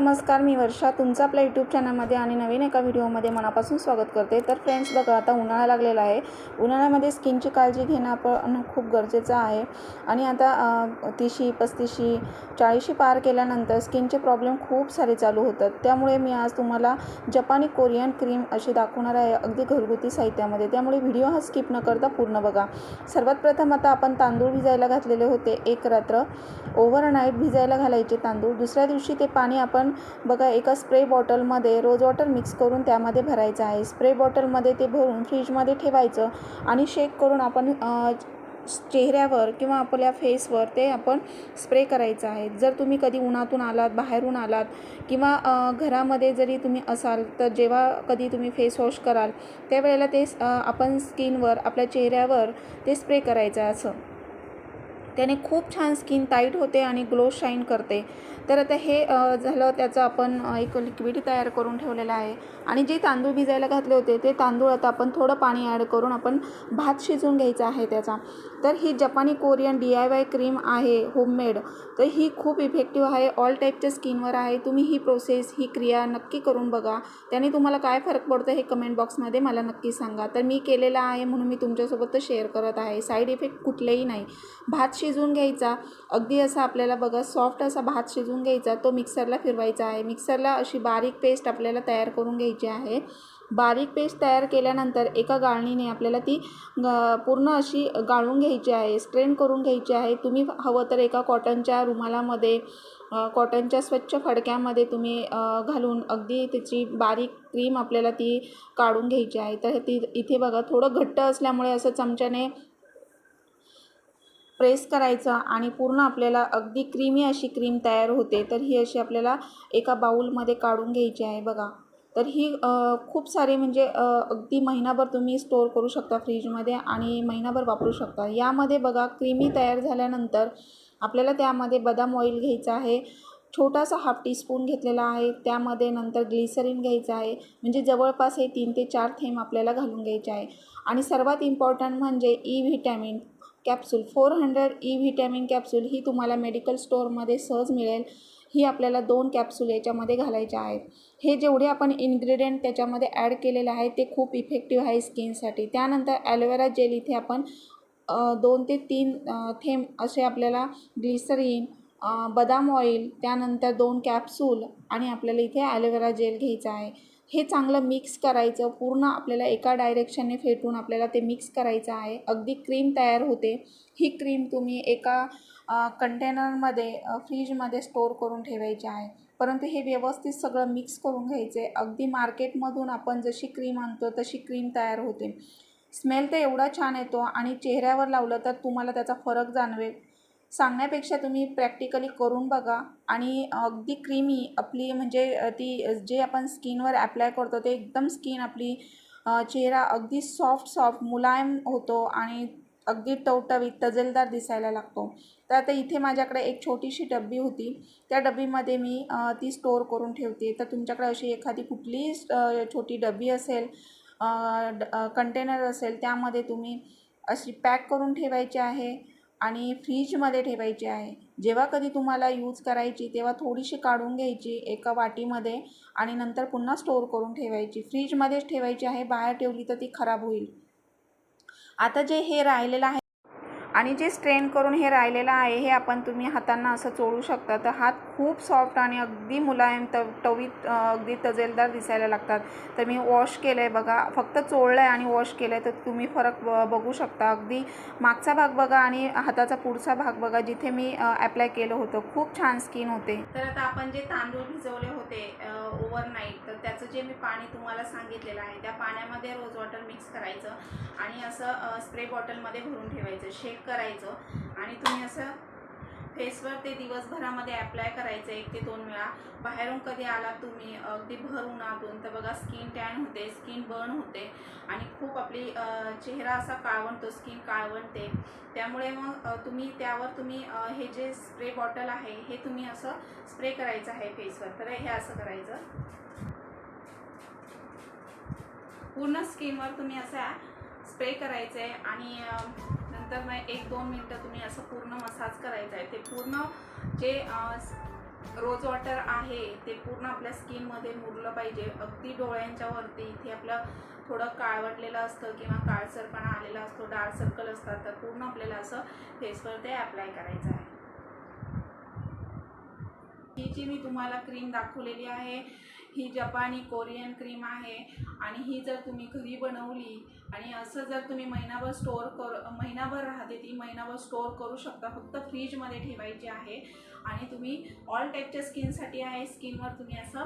नमस्कार मी वर्षा. तुमचं आपल्या यूट्यूब चॅनलमध्ये आणि नवीन एका व्हिडिओमध्ये मनापासून स्वागत करते. तर फ्रेंड्स बघा आता उन्हाळा लागलेला आहे. उन्हाळ्यामध्ये स्किनची काळजी घेणं आपण खूप गरजेचं आहे. आणि आता तीशी पस्तीशी चाळीशी पार केल्यानंतर स्किनचे प्रॉब्लेम खूप सारे चालू होतात. त्यामुळे मी आज तुम्हाला जपानी कोरियन क्रीम अशी दाखवणार आहे अगदी घरगुती साहित्यामध्ये. त्यामुळे व्हिडिओ हा स्किप न करता पूर्ण बघा. सर्वात प्रथम आता आपण तांदूळ भिजायला घातलेले होते. एक रात्र ओव्हरनाईट भिजायला घालायचे तांदूळ. दुसऱ्या दिवशी ते पाणी आपण बघा एका स्प्रे बॉटलमध्ये रोज वॉटर मिक्स करून त्यामध्ये भरायचं आहे. स्प्रे बॉटलमध्ये ते भरून फ्रीजमध्ये ठेवायचं आणि शेक करून आपण चेहऱ्यावर किंवा आपल्या फेसवर ते आपण स्प्रे करायचं आहे. जर तुम्ही कधी उन्हातून आलात बाहेरून आलात किंवा घरामध्ये जरी तुम्ही असाल तर जेव्हा कधी तुम्ही फेस वॉश कराल त्यावेळेला ते आपण स्किनवर आपल्या चेहऱ्यावर ते स्प्रे करायचं आहे असं. त्याने खूप छान स्किन टाईट होते आणि ग्लो शाईन करते. तर आता हे झालं त्याचं आपण एक लिक्विड तयार करून ठेवलेलं आहे. आणि जे तांदूळ भिजायला घातले होते ते तांदूळ आता आपण थोडं पाणी ॲड करून आपण भात शिजवून घ्यायचा आहे त्याचा. तर ही जपानी Korean D I Y cream आहे होममेड तर ही खूप इफेक्टिव्ह आहे ऑल टाईपच्या स्किनवर आहे. तुम्ही ही प्रोसेस ही क्रिया नक्की करून बघा. त्याने तुम्हाला काय फरक पडतो हे कमेंट बॉक्समध्ये मला नक्की सांगा. तर मी केलेलं आहे म्हणून मी तुमच्यासोबत शेअर करत आहे. साईड इफेक्ट कुठलेही नाही. भात शिजवून घ्यायचा. अगदी असा आपल्याला बघा सॉफ्ट असा भात शिजवून घ्यायचा. तो मिक्सरला फिरवायचा आहे. मिक्सरला अशी बारीक पेस्ट आपल्याला तयार करून घ्यायची आहे. बारीक पेस्ट तयार केल्यानंतर एका गाळणीने आपल्याला ती पूर्ण अशी गाळून घ्यायची आहे. स्ट्रेन करून घ्यायची आहे. तुम्ही हवं तर एका कॉटनच्या रुमालामध्ये कॉटनच्या स्वच्छ फडक्यामध्ये तुम्ही घालून अगदी त्याची बारीक क्रीम आपल्याला ती काढून घ्यायची आहे. तर ती इथे बघा थोडं घट्ट असल्यामुळे असं चमच्याने प्रेस करायचं आणि पूर्ण आपल्याला अगदी क्रीमी अशी क्रीम तयार होते तर ही अशी आपल्याला एका बाऊलमध्ये काढून घ्यायची आहे बघा. तर ही खूप सारे म्हणजे अगदी महिनाभर तुम्ही स्टोअर करू शकता फ्रीजमध्ये आणि महिनाभर वापरू शकता. यामध्ये बघा क्रीमी तयार झाल्यानंतर आपल्याला त्यामध्ये बदाम ऑइल घ्यायचं आहे छोटासा हाफ टीस्पून घेतलेला आहे त्यामध्ये नंतर ग्लिसरीन घ्यायचं आहे म्हणजे जवळपास हे तीन ते चार थेंब आपल्याला घालून घ्यायचे आहे. आणि सर्वात इम्पॉर्टंट म्हणजे E vitamin capsule four hundred E vitamin capsule ही तुम्हाला मेडिकल स्टोअरमध्ये सहज मिळेल. ही आपल्याला दोन कॅप्सूल याच्यामध्ये घालायच्या आहेत. हे जेवढे आपण इन्ग्रेडियंट त्याच्यामध्ये ॲड केलेले आहे ते खूप इफेक्टिव्ह आहे स्किनसाठी त्यानंतर ॲलोवेरा जेल इथे आपण दोन ते तीन थेंब असे आपल्याला ग्लिसरीन बदाम ऑइल त्यानंतर दोन कॅप्सूल आणि आपल्याला इथे ॲलोवेरा जेल घ्यायचा आहे. हे चांगलं मिक्स करायचं पूर्ण आपल्याला एका डायरेक्शनने फेटून आपल्याला ते मिक्स करायचं आहे. अगदी क्रीम तयार होते. ही क्रीम तुम्ही एका कंटेनरमध्ये फ्रीजमध्ये स्टोअर करून ठेवायची आहे. परंतु हे व्यवस्थित सगळं मिक्स करून घ्यायचे. अगदी मार्केटमधून आपण जशी क्रीम आणतो तशी क्रीम तयार होते. स्मेल तर एवढा छान येतो आणि चेहऱ्यावर लावलं तर तुम्हाला त्याचा फरक जाणवेल. सांगण्यापेक्षा तुम्ही प्रॅक्टिकली करून बघा. आणि अगदी क्रीमी आपली म्हणजे ती जे आपण स्किनवर ॲप्लाय करतो ते एकदम स्किन आपली चेहरा अगदी सॉफ्ट सॉफ्ट मुलायम होतो आणि अगदी टवटवीत तजेलदार दिसायला लागतो. तर आता इथे माझ्याकडे एक छोटीशी डब्बी होती. त्या डब्बीमध्ये मी ती स्टोअर करून ठेवते. तर तुमच्याकडे अशी एखादी कुठलीही छोटी डब्बी असेल कंटेनर असेल त्यामध्ये तुम्ही अशी पॅक करून ठेवायची आहे. आणि फ्रीजमध्ये ठेवायची आहे. जेव्हा कधी तुम्हाला यूज करायची तेव्हा थोडीशी काढून घ्यायची एका वाटीमध्ये आणि नंतर पुन्हा स्टोअर करून ठेवायची. फ्रीजमध्येच ठेवायची आहे बाहेर ठेवली तर ती खराब होईल. आता जे हे राहिलेलं आहे आणि जे स्ट्रेन करून हे राहिलेलं आहे हे आपण तुम्ही हातांना असं चोळू शकता. तर हात खूप सॉफ्ट आणि अगदी मुलायम तव टवीत अगदी तजेलदार दिसायला लागतात. तर मी वॉश केलं आहे बघा. फक्त चोळलं आहे आणि वॉश केलं आहे तर तुम्ही फरक ब- बघू शकता. अगदी मागचा भाग बघा आणि हाताचा पुढचा भाग बघा जिथे मी ॲप्लाय केलं होतं. खूप छान स्किन होते. तर आता आपण जे तांदूळ भिजवले होते ओव्हरनाईट तर त्याचं जे मी पाणी तुम्हाला सांगितलेलं आहे त्या पाण्यामध्ये रोज वॉटर मिक्स करायचं आणि असं स्प्रे बॉटलमध्ये भरून ठेवायचं. शेक करायचं. आणि तुम्ही असं फेसवर ते दिवसभरामध्ये अप्लाय करायचं एक ते दोन वेळा. बाहेरून कधी आला तुम्ही अगदी भर उन्हातून तर बघा स्किन टॅन होते स्किन बर्न होते. आणि खूप आपली चेहरा असा काळवणतो स्किन काळवणते त्यामुळे मग तुम्ही त्यावर तुम्ही हे जे स्प्रे बॉटल आहे हे तुम्ही असं स्प्रे करायचं आहे फेसवर तर हे असं करायचं. पूर्ण स्किनवर तुम्ही असं स्प्रे करायचं आहे आणि नंतर मग एक दोन मिनटं तुम्ही असं पूर्ण मसाज करायचं आहे. ते पूर्ण जे रोज वॉटर आहे ते पूर्ण आपल्या स्किनमध्ये मुरलं पाहिजे. अगदी डोळ्यांच्या वरती इथे आपलं थोडं काळवटलेलं असतं किंवा काळसरपणा आलेला असतो डार्क सर्कल असतात तर पूर्ण आपल्याला असं फेसवर ते अप्लाय करायचं आहे. ही जी मी तुम्हाला क्रीम दाखवलेली आहे ही जपानी कोरियन क्रीम आहे आणि ही जर तुम्ही घरी बनवली आणि असं जर तुम्ही महिनाभर स्टोअर कर महिनाभर राहते ती महिनाभर स्टोअर करू शकता. फक्त फ्रीजमध्ये ठेवायची आहे. आणि तुम्ही ऑल टाईपच्या स्किनसाठी आहे. स्किनवर तुम्ही असं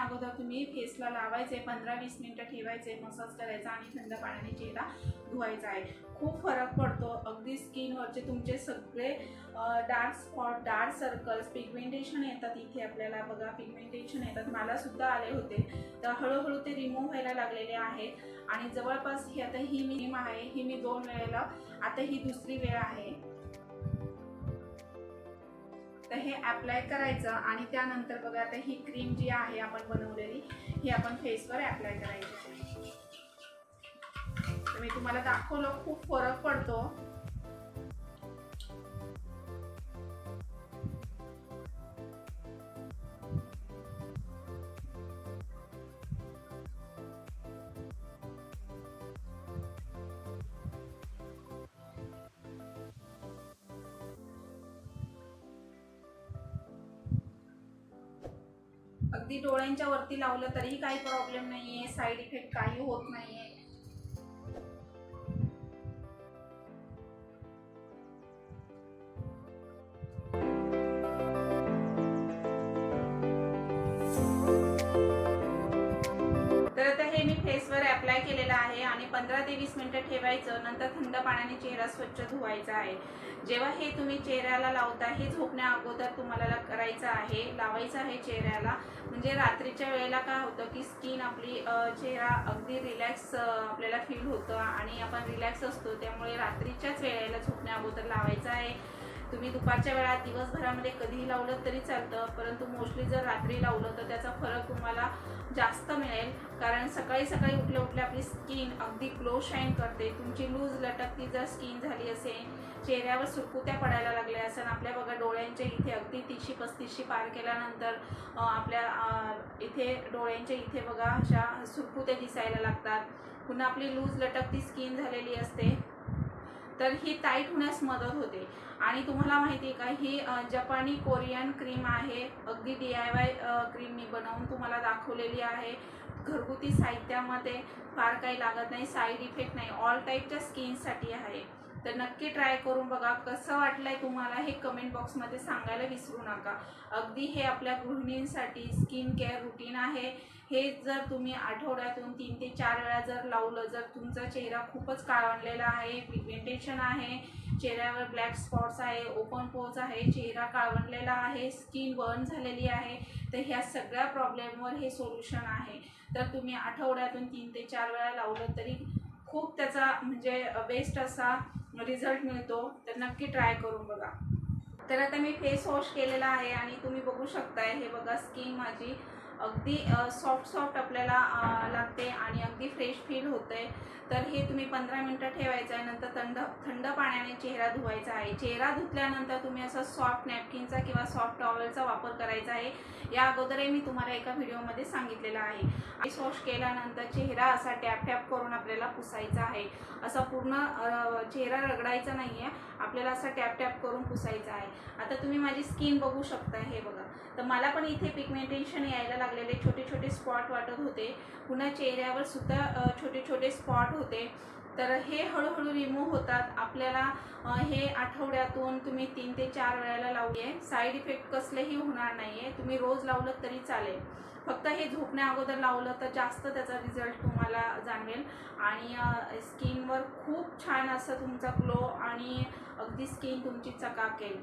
अगोदर तुम्ही फेसला लावायचे पंधरा वीस मिनटं ठेवायचे मसाज करायचा आणि थंड पाण्याने चेहरा धुवायचा आहे. खूप फरक पडतो. अगदी स्किनवरचे तुमचे सगळे dark spot dark circles pigmentation येतात इथे आपल्याला. बघा पिगमेंटेशन येतात. मला सुद्धा आले होते. तर हळूहळू ते रिमूव्ह व्हायला लागलेले आहेत आणि जवळपास ही आता ही मी आहे. ही मी दोन वेळेला आता ही दुसरी वेळ आहे. तर हे अप्लाय करायचं आणि त्यानंतर बघा आता ही क्रीम जी आहे आपण बनवलेली ही आपण फेसवर अप्लाय करायची. तर मी तुम्हाला दाखवलं खूप फरक पडतो. अगदी डोळ्यांच्या वरती लावलं तरीही काही प्रॉब्लेम नाहीये. साईड इफेक्ट काही होत नाहीये. केलेला आहे आणि पंधरा ते वीस मिनिटं ठेवायचं नंतर थंड पाण्याने चेहरा स्वच्छ धुवायचा आहे. जेव्हा हे तुम्ही चेहऱ्याला लावता हे झोपण्या अगोदर तुम्हाला करायचं आहे लावायचं आहे चेहऱ्याला. म्हणजे रात्रीच्या वेळेला काय होतं की स्किन आपली चेहरा अगदी रिलॅक्स आपल्याला फील होतं आणि आपण रिलॅक्स असतो. त्यामुळे रात्रीच्याच वेळेला झोपण्या अगोदर लावायचं आहे. तुम्ही दुपारच्या वेळात दिवसभरामध्ये कधीही लावलं तरी चालतं परंतु मोस्टली जर रात्री लावलं तर त्याचा फरक तुम्हाला जास्त मिळेल. कारण सकाळी सकाळी उठल्या उठल्या आपली स्किन अगदी ग्लो शाईन करते. तुमची लूज लटकती जर स्किन झाली असेल चेहऱ्यावर सुरकुत्या पडायला लागल्या असेल आपल्या बघा डोळ्यांच्या इथे अगदी तीसशे पस्तीसशे पार केल्यानंतर आपल्या इथे डोळ्यांच्या इथे बघा अशा सुरकुत्या दिसायला लागतात. पुन्हा आपली लूज लटकती स्किन झालेली असते. तर ही टाईट होण्यास मदत होते. आणि तुम्हाला माहिती आहे का ही जपानी कोरियन क्रीम आहे. अगदी डी आय वाय क्रीम मी बनवून तुम्हाला दाखवलेली आहे. घरगुती साहित्यामध्ये फार काही लागत नाही साईड इफेक्ट नाही. ऑल टाईपच्या स्किनसाठी आहे. तर नक्की ट्राय करून बघा कसं वाटलंय तुम्हाला हे कमेंट बॉक्समध्ये सांगायला विसरू नका. अगदी हे आपल्या गृहिणींसाठी स्किन केअर रुटीन आहे. हे जर तुम्ही आठवड्यातून तीन ते चार वेळा जर लावलं जर तुमचा चेहरा खूपच काळवणलेला आहे पिगमेंटेशन आहे चेहऱ्यावर ब्लॅक स्पॉट्स आहे ओपन पोज आहे चेहरा काळवणलेला आहे स्किन बर्न झालेली आहे तर ह्या सगळ्या प्रॉब्लेमवर हे सोल्युशन आहे. तर तुम्ही आठवड्यातून तीन ते चार वेळा लावलं तरी खूप त्याचा म्हणजे बेस्ट असा रिझल्ट मिळतो तर नक्की ट्राय करून बघा. तर आता मी फेस वॉश केलेला आहे आणि तुम्ही बघू शकताय हे बघा स्किन माझी अगदी सॉफ्ट सॉफ्ट आपल्याला लागते आणि अगदी फ्रेश फील होते तर हे तुम्ही पंधरा मिनटं ठेवायचं आहे नंतर थंड थंड पाण्याने चेहरा धुवायचा आहे. चेहरा धुतल्यानंतर तुम्ही असं सॉफ्ट नॅपकिनचा किंवा सॉफ्ट टॉवेलचा वापर करायचा आहे. या अगोदरही मी तुम्हाला एका व्हिडिओमध्ये सांगितलेलं आहे. फेस वॉश केल्यानंतर चेहरा असा टॅप टॅप करून आपल्याला पुसायचा आहे. असा पूर्ण चेहरा रगडायचा नाही आहे आपल्याला असा टॅप टॅप करून पुसायचा आहे. आता तुम्ही माझी स्किन बघू शकता हे बघा. तर मला पण इथे पिगमेंटेशन यायला लागलेले छोटे छोटे स्पॉट वाटत होते. पुन्हा चेहऱ्यावर सुद्धा छोटे छोटे स्पॉट होते. तर हे हळूहळू रिमूव्ह होतात. आपल्याला हे आठवड्यातून तुम्ही तीन ते चार वेळेला लावली साईड इफेक्ट कसलेही होणार नाही आहे तुम्ही रोज लावलं तरी चालेल. फक्त हे झोपण्या अगोदर लावलं तर जास्त त्याचा रिझल्ट तुम्हाला जाणवेल. आणि स्किनवर खूप छान असं तुमचा ग्लो आणि अगदी स्किन तुमची चकाकेल.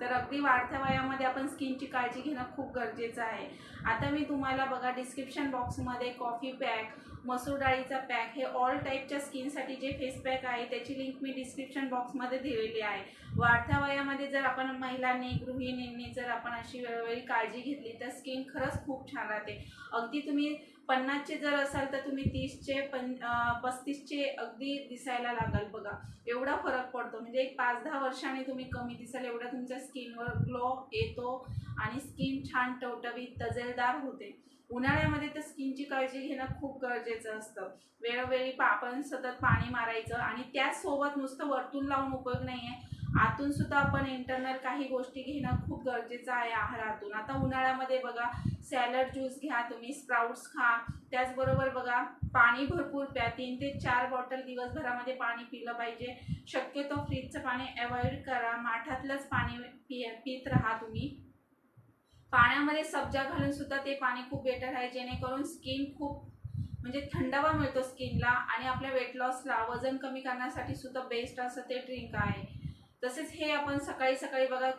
तर अगदी वाढत्या वयामध्ये आपण स्किनची काळजी घेणं खूप गरजेचं आहे. आता मी तुम्हाला बघा डिस्क्रिप्शन बॉक्समध्ये कॉफी पॅक मसूर डाळीचा पॅक हे ऑल टाईपच्या स्किनसाठी जे फेस पॅक आहे त्याची लिंक मी डिस्क्रिप्शन बॉक्समध्ये दिलेली आहे. वाढत्या वयामध्ये जर आपण महिलांनी गृहिणींनी जर आपण अशी वेळोवेळी काळजी घेतली तर स्किन खरंच खूप छान राहते. अगदी तुम्ही पन्नासचे जर असाल तर तुम्ही तीसचे पन पस्तीसचे अगदी दिसायला लागाल बघा. एवढा फरक पडतो. म्हणजे एक पाच दहा वर्षांनी तुम्ही कमी दिसाल एवढा तुमच्या स्किनवर ग्लो येतो आणि स्किन छान टवटवीत तजेलदार होते. उन्हाळ्यामध्ये तर स्किनची काळजी घेणं खूप गरजेचं असतं. वेळोवेळी आपण सतत पाणी मारायचं आणि त्याचसोबत नुसतं वरतून लावून उपयोग नाही आहे आतून सुद्धा आपण इंटरनल काही गोष्टी घेणं खूप गरजेचं आहे आहारातून. आता उन्हाळ्यामध्ये बघा सॅलड ज्यूस घ्या तुम्ही स्प्राउट्स खा. त्याचबरोबर बघा पाणी भरपूर प्या. तीन ते चार बॉटल दिवसभरामध्ये पाणी पिलं पाहिजे. शक्यतो फ्रीजचं पाणी अवॉइड करा. माठातलंच पाणी पि पित राहा तुम्ही. पाण्यामध्ये सब्जा घालून सुद्धा ते पाणी खूप बेटर आहे. जेणेकरून स्किन खूप म्हणजे थंडावा मिळतो स्किनला आणि आपल्या वेट लॉसला वजन कमी करण्यासाठी सुद्धा बेस्ट असं ते ड्रिंक आहे. तसेच हे आपण सकाळी सकाळी बघा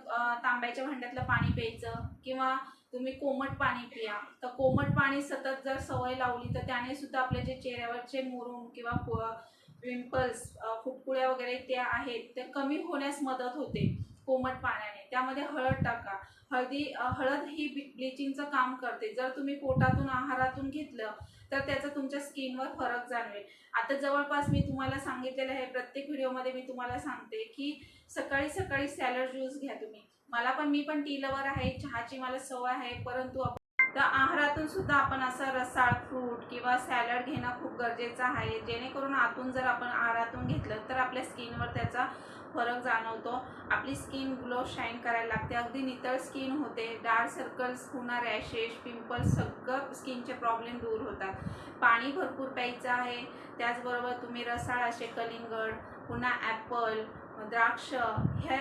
तांब्याच्या भांड्यातलं पाणी प्यायचं किंवा तुम्ही कोमट पाणी पिया. तर कोमट पाणी सतत जर सवय लावली तर त्याने सुद्धा आपले जे चेहऱ्यावरचे मुरुम किंवा पिंपल्स फुटकुळ्या वगैरे त्या आहेत ते कमी होण्यास मदत होते कोमट पाण्याने. त्यामध्ये हळद टाका. हळदी हळद ही ब्लिचिंगचं काम करते. जर तुम्ही पोटातून आहारातून घेतलं तर त्याचा तुमच्या स्किनवर फरक जाणवेल. आता जवळपास मी तुम्हाला सांगितलेलं आहे प्रत्येक व्हिडिओमध्ये मी तुम्हाला सांगते की सकाळी सकाळी सॅलड ज्यूस घ्या तुम्ही. मला पण मी पण टी लवर आहे चहाची मला सवय आहे परंतु तर आहारातून सुद्धा आपण असं रसाळ फ्रूट किंवा सॅलड घेणं खूप गरजेचं आहे. जेणेकरून आतून जर आपण आहारातून घेतलं तर आपल्या स्किनवर त्याचा फरक जाणवतो. आपली स्किन ग्लो शाईन करायला लागते. अगदी नितळ स्किन होते. डार्क सर्कल्स पुन्हा रॅशेस पिंपल्स सगळं स्किनचे प्रॉब्लेम दूर होतात. पाणी भरपूर प्यायचं आहे. त्याचबरोबर तुम्ही रसाळ असे कलिंगड पुन्हा ॲपल द्राक्ष हे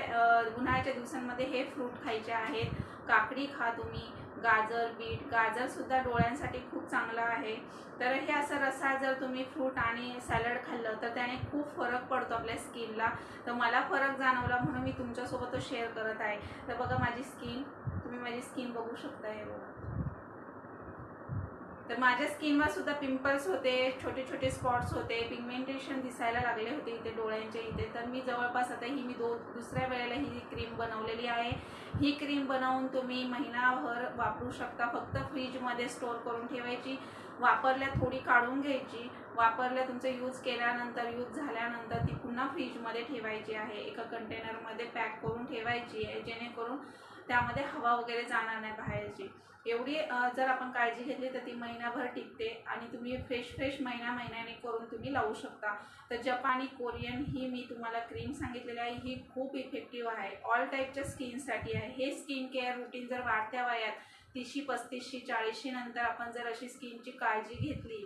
उन्हाळ्याच्या दिवसांमध्ये हे फ्रूट खायचे आहेत. काकडी खा तुम्ही. गाजर बीट गाजरसुद्धा डोळ्यांसाठी खूप चांगलं आहे. तर हे असं रसा जर तुम्ही फ्रूट आणि सॅलड खाल्लं तर त्याने खूप फरक पडतो आपल्या स्किनला. तर मला फरक जाणवला म्हणून मी तुमच्यासोबत तो शेअर करत आहे. तर बघा माझी स्किन तुम्ही माझी स्किन बघू शकता हे बघा. तर माझ्या स्किनवर सुद्धा पिंपल्स होते छोटे छोटे स्पॉट्स होते पिगमेंटेशन दिसायला लागले होते इथे डोळ्यांच्या इथे. तर मी जवळपास आता ही मी दो दुसऱ्या वेळेला ही क्रीम बनवलेली आहे. ही क्रीम बनवून तुम्ही महिनाभर वापरू शकता. फक्त फ्रीजमध्ये स्टोअर करून ठेवायची. वापरल्या थोडी काढून घ्यायची. वापरल्या तुमचं यूज केल्यानंतर यूज झाल्यानंतर ती पुन्हा फ्रीजमध्ये ठेवायची आहे. एका कंटेनरमध्ये पॅक करून ठेवायची आहे. जेणेकरून त्यामध्ये हवा वगैरे जाणार नाही बाहेरची. एवढी जर आपण काळजी घेतली तर ती महिनाभर टिकते आणि तुम्ही फ्रेश फ्रेश महिना महिन्याने करून तुम्ही लावू शकता. तर जपानी कोरियन ही मी तुम्हाला क्रीम सांगितलेली आहे. ही खूप इफेक्टिव्ह आहे. ऑल टाईपच्या स्किनसाठी आहे. हे स्किन केअर रुटीन जर वाढत्या वयात तीसशी पस्तीसशी चाळीसशी नंतर आपण जर अशी स्किनची काळजी घेतली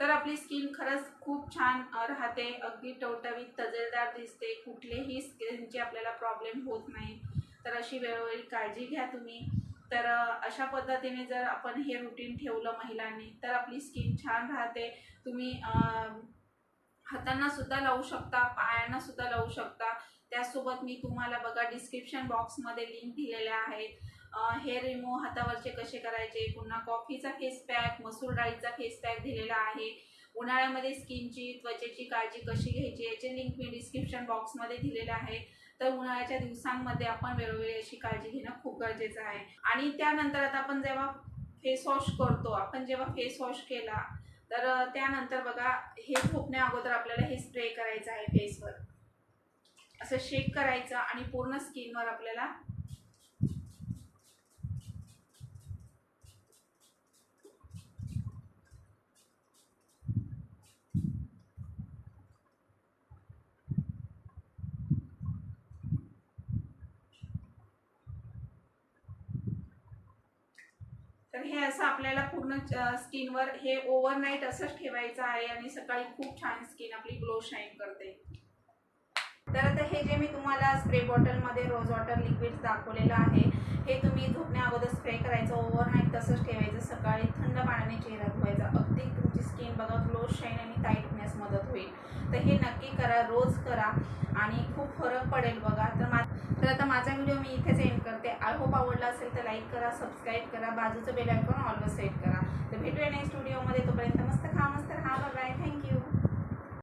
तर आपली स्किन खरंच खूप छान राहते. अगदी टवटवीत तजेलदार दिसते. कुठलेही स्किनचे आपल्याला प्रॉब्लेम होत नाही. तर अशी वेळोवेळी काळजी घ्या तुम्ही. तर अशा पद्धतीने जर आपण हे रुटीन ठेवलं महिलांनी तर आपली स्किन छान राहते. तुम्ही हातांना सुद्धा लावू शकता पायांना सुद्धा लावू शकता. त्यासोबत मी तुम्हाला बघा डिस्क्रिप्शन बॉक्समध्ये लिंक दिलेल्या आहेत. हेअर रिमूव्ह हातावरचे कसे करायचे? पुन्हा कॉफीचा फेस पॅक मसूर डाळीचा फेस पॅक दिलेला आहे. उन्हाळ्यामध्ये स्किनची त्वचेची काळजी कशी घ्यायची? याचे लिंक मी डिस्क्रिप्शन बॉक्समध्ये दिलेलं आहे तर उन्हाळ्याच्या दिवसांमध्ये आपण वेळोवेळी अशी काळजी घेणं खूप गरजेचं आहे. आणि त्यानंतर आता आपण जेव्हा फेस वॉश करतो आपण जेव्हा फेस वॉश केला तर त्यानंतर बघा हे झोपण्या अगोदर आपल्याला हे स्प्रे करायचं आहे फेसवर असं शेक करायचं आणि पूर्ण स्किनवर आपल्याला तर हे असं आपल्याला पूर्ण स्किनवर हे ओव्हरनाईट असंच ठेवायचं आहे आणि सकाळी खूप छान स्किन आपली ग्लो शाईन करते. जे मी तुम्हाला स्प्रे बॉटलमध्ये रोज वॉटर लिक्विड दाखवलेलं आहे हे तुम्ही झोपण्या अगोदर स्प्रे करायचं ओव्हरनाईट तसंच ठेवायचं सकाळी थंड पाण्याने चेहरा धुवायचा. अगदी तुमची स्किन बघा ग्लो शाईन आणि टाईट होण्यास मदत होईल. तर हे नक्की करा रोज करा आणि खूप फरक पडेल बघा. तर मा तर आता माझा व्हिडिओ मी इथेच एंड करते. आय होप आवडला असेल तर लाईक करा सबस्क्राईब करा बाजूचं बेल आयकॉन ऑलवेज सेट करा. तर भेटूया नेक्स्ट व्हिडिओमध्ये तोपर्यंत मस्त खा मस्त राहा. Bye thank you